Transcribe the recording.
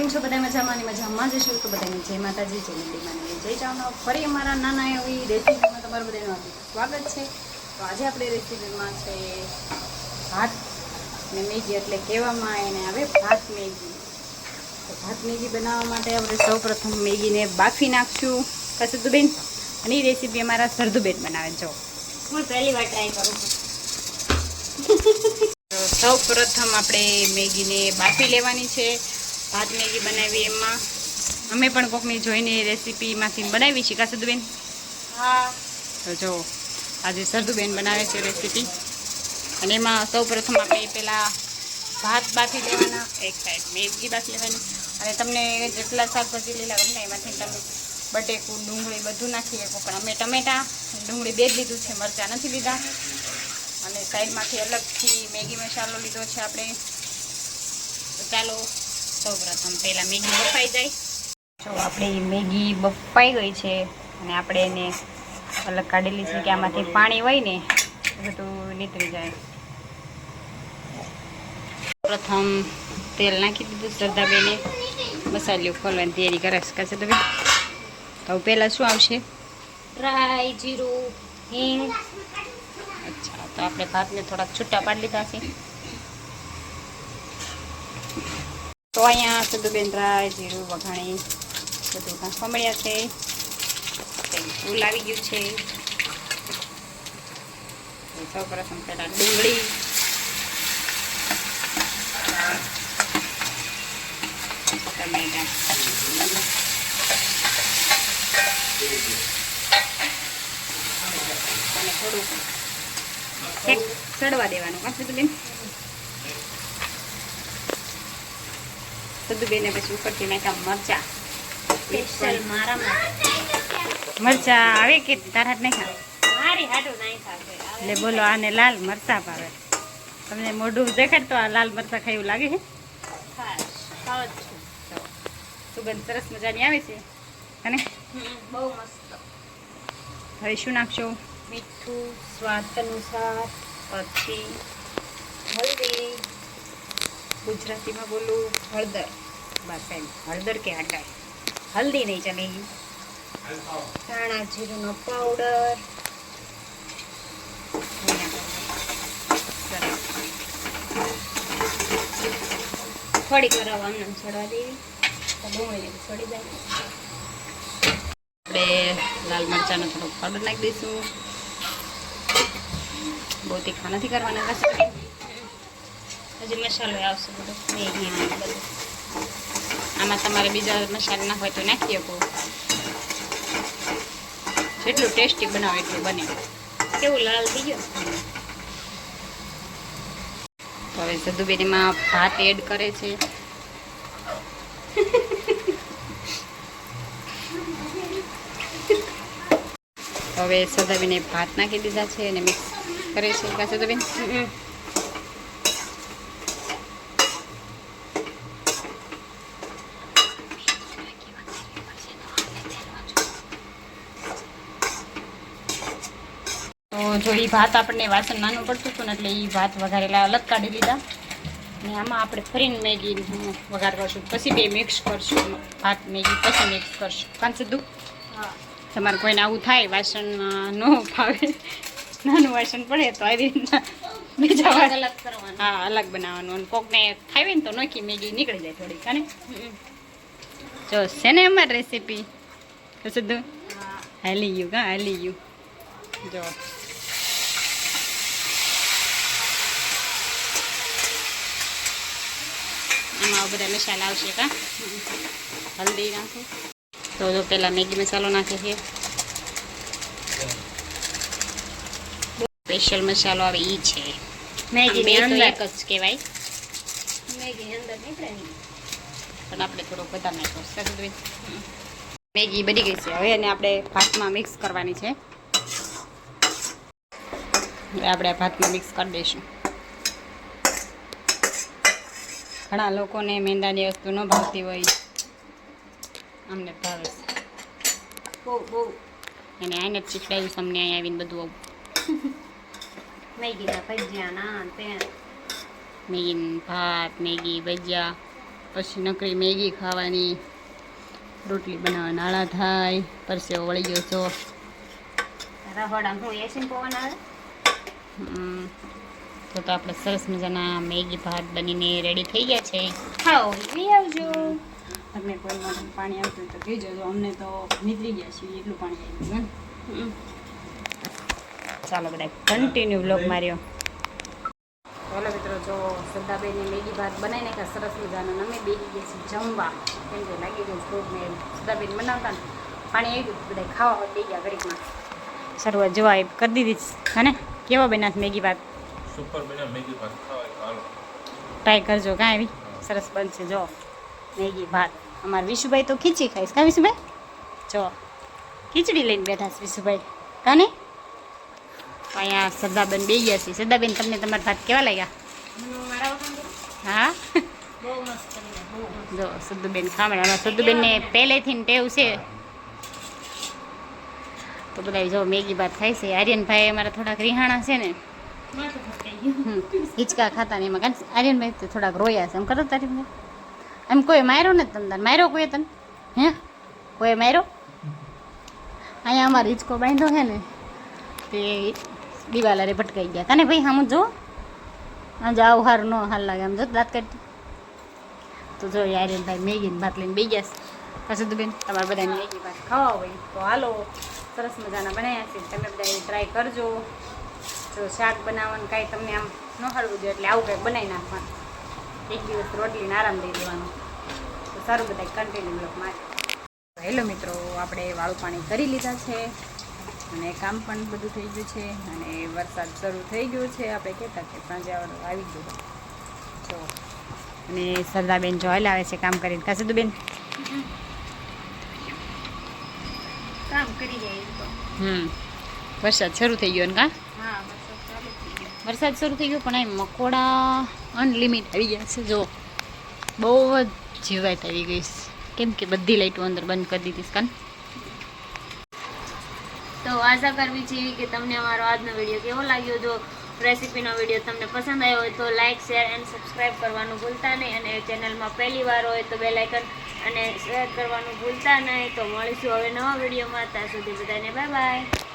કેમ છો? બધા મજામાં અને મજામાં જ છો. તો બધાને જય માતાજી, જય મંદિરમાં જય ચાવનો ફરી અમારા નાના એવી રેસીપીમાં તમારું બધાનું હાર્દિક સ્વાગત છે. તો આજે આપણે રેસીપીમાં છે ભાત ને મેગી, એટલે કહેવામાં એને આવે ભાત મેગી. તો ભાત મેગી બનાવવા માટે આપણે સૌપ્રથમ મેગીને બાફી નાખશું. કસુદુબેન, અને એ રેસીપી અમારા સરદુબેન બનાવે. જો, હું પહેલી વાર ટ્રાય કરું છું. સૌ પ્રથમ આપણે મેગીને બાફી લેવાની છે. ભાત મેગી બનાવી એમાં. અમે પણ કોકની જોઈને રેસીપીમાંથી બનાવી છીએ કા સદુબેન હા. તો જો આજે સરદુબેન બનાવે છે રેસીપી. અને એમાં સૌ પ્રથમ આપણે પહેલાં ભાત બાફી લેવાના એક સાઈડ મેગી બાફી લેવાની. અને તમને જેટલા શાકભાજી લીલા ગમે એમાંથી તમે બટેકું ડુંગળી બધું નાખી શકો. પણ અમે ટમેટાં ડુંગળી બે જ લીધું છે મરચાં નથી લીધા. અને સાઈડમાંથી અલગથી મેગી મસાલો લીધો છે આપણે. ચાલો સૌ પ્રથમ પહેલાં મેગી બફાઈ જાય. જો આપણી મેગી બફાઈ ગઈ છે અને આપણે એને અલગ કાઢેલી છે કે આમાંથી પાણી હોય ને બધું નીતરી જાય. પ્રથમ તેલ નાખી દીધું શ્રદ્ધાબેને. મસાલો ખોલવાની તૈયારી કરે છે કાશે તમે? તો પહેલાં શું આવશે? ડ્રાય જીરું હિંગ. અચ્છા તો આપણે ભાતને થોડાક છૂટા પાડી લીધા છે. તો અહીંયા સદુબેન રાય જીરું વઘાણી બધું નાખવા મળ્યા છે. ફૂલ આવી ગયું છે. સૌ પ્રથમ પહેલાં ડુંગળી. સેટ સડવા દેવાનું. કાં સદુબેન સદુબેને પછી ઉપરથી નાખ્યા મરચા. સ્પેશિયલ મારા મરચા. આવે કે તારા નાખ્યા? મારી થશે એટલે બોલો આને લાલ મરચા ભાવે. તમને મોઢું દેખાડ તો આ લાલ મરચા ખાયું લાગે જ છું. સુગંધ સરસ મજાની આવે છે? અને બહુ મસ્ત. હવે શું નાખશો? મીઠું સ્વાદ અનુસાર પછી હલ્દી. ગુજરાતીમાં બોલું હળદર. બસ હળદર કે હળદર હલ્દી નહીં ચલેગી ધાણા જીરુંનો પાવડર થોડીક વાર હવે છોડવા દેવી. આપણે લાલ મરચાંનો થોડો પાવડર નાખી દઈશું. બહુ તીખા નથી કરવાના. હજી મસાલો આવશે બધો. બધું. આમાં તમારે બીજા મસાલા ના હોય તો નાખી શકો. જેટલું ટેસ્ટી બનાવો એટલું બને. કેવું લાલ થઈ ગયો? તો હવે સદુબેન એમાં ભાત એડ કરે છે. હવે સદાબીને ભાત નાખી દીધા છે અને મિક્સ કરે છે. સદાબેન? જો એ ભાત આપણને વાસણ નાનું પડતું હતું ને એટલે એ ભાત વઘારેલા અલગ કાઢી લીધા. અને આમાં આપણે ફરીને મેગી વઘાર કરશું પછી બે મિક્સ કરશું. ભાત મેગી પછી મિક્સ કરશું. કાં સીધું? હા. તમારે કોઈને આવું થાય વાસણ ન ફાવે નાનું વાસણ પડે તો આવી રીતના બીજા અલગ અલગ કરવાનું. હા અલગ બનાવવાનું. અને કોકને ખાવી ને તો નોખી મેગી નીકળી જાય થોડી કાને હમ. જો છે ને અમારી રેસીપી તો સીધું? હાલી ગયું કા? હાલી ગયું. જો. આમાં આવા બધા મસાલા આવશે કા? હલ્દી નાખો. તો જો પેલા મેગી મસાલો નાખે છે. સ્પેશિયલ મસાલો આવે એ છે. મેગી અંદર. એક જ કહેવાય. મેગી અંદર નીકળે પણ આપણે થોડો બધા નાખ્યો સદુબેન મેગી બની ગઈ છે. હવે એને આપણે ભાતમાં મિક્સ કરવાની છે. હવે આપણે ભાતમાં મિક્સ કરી દઈશું. ઘણા લોકોને મેંદાની વસ્તુ ન ભાવતી હોય. અમને ભાવે છે. બહુ બહુ. અને આને જ શીખડાવ્યું છે અમને અહીંયા આવીને બધું આવું. મેગી ના ભજીયા ના તે. મેગી ભાત મેગી ભજીયા પછી નકરી મેગી ખાવાની. રોટલી બનાવવા નાળા થાય પરસેવો વળી ગયો છો. રહોડા હું એસી પવન આવે હમ. તો તો આપણે સરસ મજાના મેગી ભાત બનીને રેડી થઈ ગયા છે. ખાઓ લઈ આવજો. તમને કોઈ માટે પાણી આવતું હોય તો કહેજો. જો અમને તો નીકળી ગયા છીએ એટલું પાણી આવી ગયું હમ. ચાલો બધા કન્ટિન્યુ બ્લોગ માર્યો. હેલો મિત્રો જો શ્રદ્ધાબેનની મેગી ભાત બનાવીને નાખ્યા સરસ મજાનો. અમે બેગી ગયા છીએ જમવા. કેમ કે લાગી ગયું ફ્રૂટ ને શ્રદ્ધાબેન બનાવતા ને પાણી આવી ગયું બધા ખાવા બે ગયા ઘડીકમાં. શરૂઆત જોવા કરી દીધી છે. હે ને? કેવો બેનાથ મેગી ભાત? સુપર બન્યા મેગી ભાત ખાવાય તો હાલો. ટ્રાય કરજો કાંઈ આવી સરસ બનશે જો. મેગી ભાત. અમારા વિશુભાઈ તો ખીચી ખાઈશ કા વિશુભાઈ? જો. ખીચડી લઈને બેઠા છે વિશુભાઈ. કાને તો અહીંયા શ્રદ્ધાબેન બે ગયા છે. શ્રદ્ધાબેન તમને તમારા ભાત કેવા લાગ્યા? મને મારા વખાણ કરો. હા? બહુ મસ્ત બન્યા, બહુ મસ્ત. જો સદ્દુબેન ખામણ અને સદ્દુબેનને પહેલેથી ને ટેવ છે. તો બધા જો મેગી ભાત ખાય છે. આર્યનભાઈ અમારા થોડાક રિહાણા છે ને. હિંચકા ખાતા ને એમાં કારણ આર્યનભાઈ થોડાક રોયા છે. એમ કરો તારી એમ કોઈ માર્યો ને તમને માર્યો કોઈ તને? હે? કોઈ માર્યો? અહીંયા અમારો હિંચકો બાંધ્યો છે ને, તે દિવાલારે ભટકાઈ ગયા. તને ભાઈ આમ જો આ જાવ હાર ન હાલ લાગે. આમ જો દાંત કાઢી તો જો આર્યનભાઈ મેગી ને ભાત લઈને બે ગયા પછી તો બેન, તમારે બધાને મેગી ભાત ખાવા હોય તો હાલો. સરસ મજાના બનાવ્યા છે. તમે બધા ટ્રાય કરજો. જો શાક બનાવવાનું કાંઈ તમને આમ ન હળવું જોઈએ એટલે આવું કંઈક બનાવી નાખવાનું. એક દિવસ રોટલીને આરામ દઈ દેવાનો. તો સારું બધા કન્ટિન્યુ બ્લોક મારે હેલો મિત્રો આપણે વાળું પાણી કરી લીધા છે. અને કામ પણ બધું થઈ ગયું છે અને વરસાદ શરૂ થઈ ગયો છે. આપણે કહેતા કે સાંજે આવી ગયો. તો અને સરદાબેન જોયેલ આવે છે કામ કરીને. તો બેન કામ કરી જાય તો. હમ. વરસાદ શરૂ થઈ ગયો ને કા હા વરસાદ ચાલુ થઈ ગયો વરસાદ શરૂ થઈ ગયો, પણ અહીં મકોડા અનલિમિટ આવી ગયા છે. જો, બહુ જ જીવાત આવી ગઈ છે. કેમ કે બધી લાઈટો અંદર બંધ કરી દીધી કાન. તો આશા કરવી છે કે તમને અમારો આજનો વીડિયો કેવો લાગ્યો. જો રેસીપીનો વીડિયો તમને પસંદ આવ્યો હોય તો લાઇક શેર એન્ડ સબસ્ક્રાઈબ કરવાનું ભૂલતા નહીં. અને ચેનલમાં પહેલી વાર હોય તો બેલ આઇકન અને શેર કરવાનું ભૂલતા નહીં. તો મળીશું હવે નવા વિડીયોમાં. ત્યાં સુધી બધાને બાય બાય